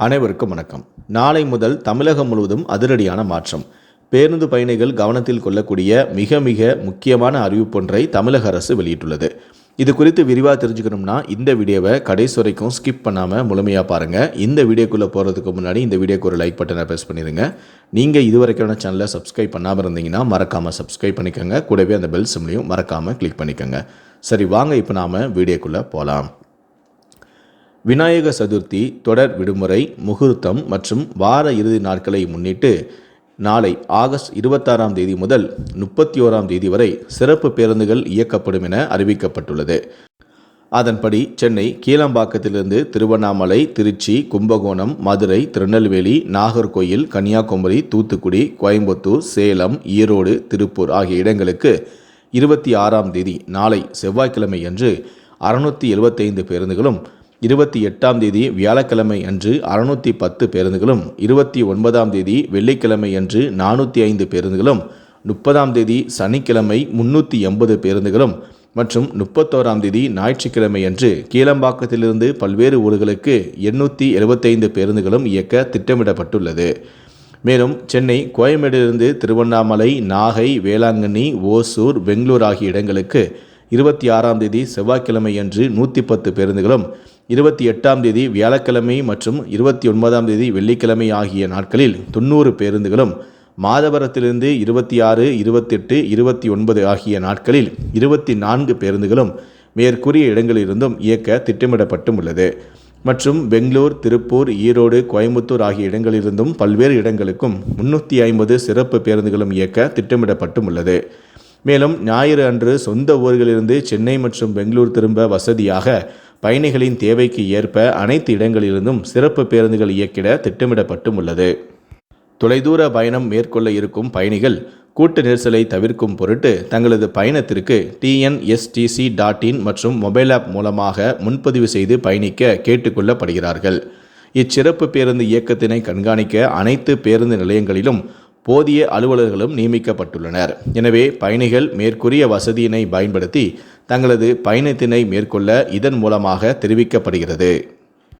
அனைவருக்கும் வணக்கம். நாளை முதல் தமிழகம் முழுவதும் அதிரடியான மாற்றம். பேருந்து பயணிகள் கவனத்தில் கொள்ளக்கூடிய மிக மிக முக்கியமான அறிவிப்பொன்றை தமிழக அரசு வெளியிட்டுள்ளது. இது குறித்து விரிவாக தெரிஞ்சுக்கணும்னா இந்த வீடியோவை கடைசி வரைக்கும் ஸ்கிப் பண்ணாமல் முழுமையாக பாருங்கள் இந்த வீடியோக்குள்ளே போகிறதுக்கு முன்னாடி இந்த வீடியோக்கு ஒரு லைக் பட்டனை ப்ரெஸ் பண்ணிடுங்க. நீங்கள் இது வரைக்கான சேனலை சப்ஸ்கிரைப் பண்ணாமல் இருந்தீங்கன்னா மறக்காமல் சப்ஸ்கிரைப் பண்ணிக்கோங்க. கூடவே அந்த பெல் சிம்லையும் மறக்காமல் கிளிக் பண்ணிக்கோங்க. சரி வாங்க இப்போ நாம் வீடியோக்குள்ளே போகலாம் விநாயக சதுர்த்தி தொடர் விடுமுறை முகூர்த்தம் மற்றும் வார இறுதி நாட்களை முன்னிட்டு நாளை ஆகஸ்ட் இருபத்தாறாம் தேதி முதல் முப்பத்தி ஓராம் தேதி வரை சிறப்பு பேருந்துகள் இயக்கப்படும் என அறிவிக்கப்பட்டுள்ளது. அதன்படி சென்னை கீழம்பாக்கத்திலிருந்து திருவண்ணாமலை திருச்சி கும்பகோணம் மதுரை திருநெல்வேலி நாகர்கோயில் கன்னியாகுமரி தூத்துக்குடி கோயம்புத்தூர் சேலம் ஈரோடு திருப்பூர் ஆகிய இடங்களுக்கு இருபத்தி ஆறாம் தேதி நாளை செவ்வாய்க்கிழமை அன்று அறுநூற்றி எழுபத்தைந்து பேருந்துகளும் இருபத்தி எட்டாம் தேதி வியாழக்கிழமை அன்று அறுநூற்றி பத்து பேருந்துகளும் இருபத்தி ஒன்பதாம் தேதி வெள்ளிக்கிழமை அன்று நானூற்றி ஐந்து பேருந்துகளும் முப்பதாம் தேதி சனிக்கிழமை முன்னூற்றி எண்பது பேருந்துகளும் மற்றும் முப்பத்தோராம் தேதி ஞாயிற்றுக்கிழமை அன்று கீழம்பாக்கத்திலிருந்து பல்வேறு ஊர்களுக்கு எண்ணூற்றி எழுபத்தைந்து பேருந்துகளும் இயக்க திட்டமிடப்பட்டுள்ளது. மேலும் சென்னை கோயம்பேடிலிருந்து திருவண்ணாமலை நாகை வேளாங்கண்ணி ஓசூர் பெங்களூர் ஆகிய இடங்களுக்கு இருபத்தி ஆறாம் தேதி செவ்வாய்க்கிழமை அன்று நூற்றி பத்து பேருந்துகளும் இருபத்தி எட்டாம் தேதி வியாழக்கிழமை மற்றும் இருபத்தி ஒன்பதாம் தேதி வெள்ளிக்கிழமை ஆகிய நாட்களில் தொண்ணூறு பேருந்துகளும் மாதவரத்திலிருந்து இருபத்தி ஆறு இருபத்தெட்டு இருபத்தி ஒன்பது ஆகிய நாட்களில் இருபத்தி நான்கு பேருந்துகளும் மேற்கூறிய இடங்களிலிருந்தும் இயக்க திட்டமிடப்பட்டும் உள்ளது. மற்றும் பெங்களூர் திருப்பூர் ஈரோடு கோயம்புத்தூர் ஆகிய இடங்களிலிருந்தும் பல்வேறு இடங்களுக்கும் முன்னூற்றி ஐம்பது சிறப்பு பேருந்துகளும் இயக்க திட்டமிடப்பட்டும் உள்ளது. மேலும் ஞாயிறு அன்று சொந்த ஊர்களிலிருந்து சென்னை மற்றும் பெங்களூர் திரும்ப வசதியாக பயணிகளின் தேவைக்கு ஏற்ப அனைத்து இடங்களிலிருந்தும் சிறப்பு பேருந்துகள் இயக்கிட திட்டமிடப்பட்டும் உள்ளது. தொலைதூர பயணம் மேற்கொள்ள இருக்கும் பயணிகள் கூட்ட நெரிசலை தவிர்க்கும் பொருட்டு தங்களது பயணத்திற்கு டிஎன்எஸ்டிசி டாட் இன் மற்றும் மொபைல் ஆப் மூலமாக முன்பதிவு செய்து பயணிக்க கேட்டுக்கொள்ளப்படுகிறார்கள். இச்சிறப்பு பேருந்து இயக்கத்தினை கண்காணிக்க அனைத்து பேருந்து நிலையங்களிலும் போதிய அலுவலர்களும் நியமிக்கப்பட்டுள்ளனர். எனவே பயணிகள் மேற்கூறிய வசதியினை பயன்படுத்தி தங்களது பயணத்தினை மேற்கொள்ள இதன் மூலமாக தெரிவிக்கப்படுகிறது.